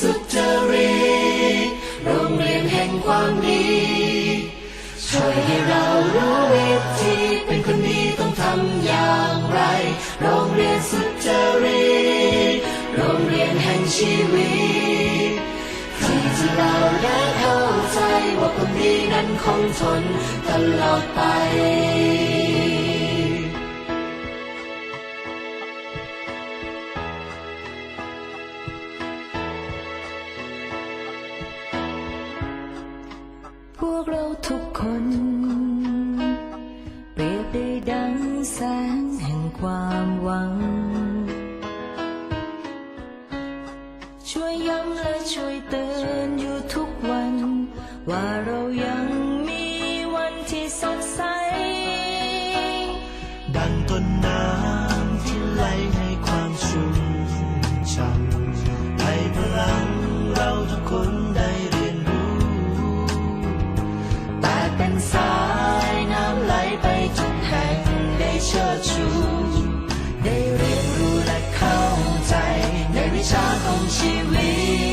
สุจริตโรงเรียนแห่งความดีช่วยให้เรารู้วิธีเป็นคนดีต้องทำอย่างไร โรงเรียนสุจริตโรงเรียนแห่งชีวิตที่จะเราได้เข้าใจว่าคนดีนั้นคงทนตลอดไป พวกเราทุกคน เปรียบได้ดังแสงแห่งความหวัง ช่วยย้ำและช่วยเตือนอยู่ทุกวัน ว่าเรายังมีวันที่สดใส ดังต้นไม้ 是唯。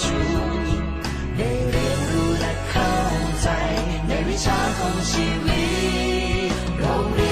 ชูได้เรียนรู้และเข้าใจในวิชาของชีวิตโรงเรียน